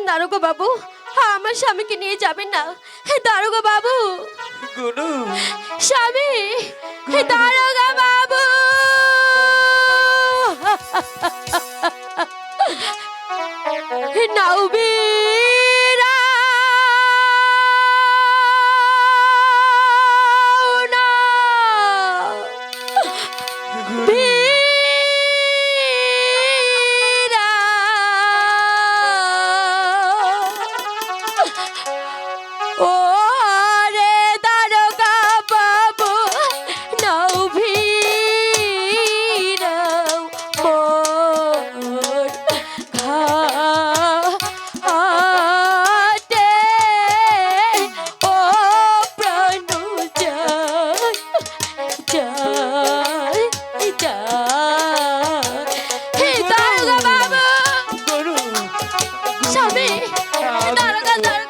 দাঁড়ান দারোগা বাবু আমার স্বামীকে নিয়ে যাবেন না। হে দারোগা বাবু! স্বামী দারোগা বাবু! নাউবিরা ও রে দারোগা বাবু নাও ভিড়াও মোর ঘাটে। ও প্রাণ যায় যায় যায় হে দারোগা বাবু স্বামী দারোগা দারোগা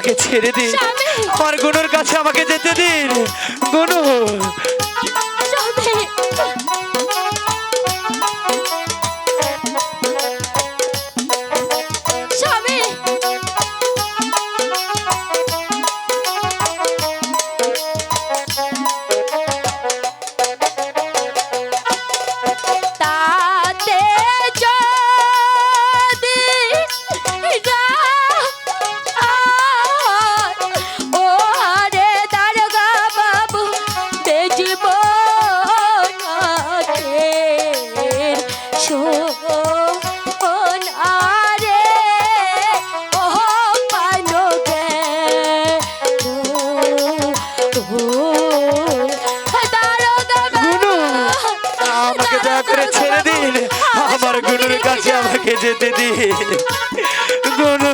আমাকে ছেড়ে দিন। আমার গুনুর কাছে আমাকে যেতে দিন। গুনু। আমার গুনুর কাছে আমাকে যেতে দিন গুনু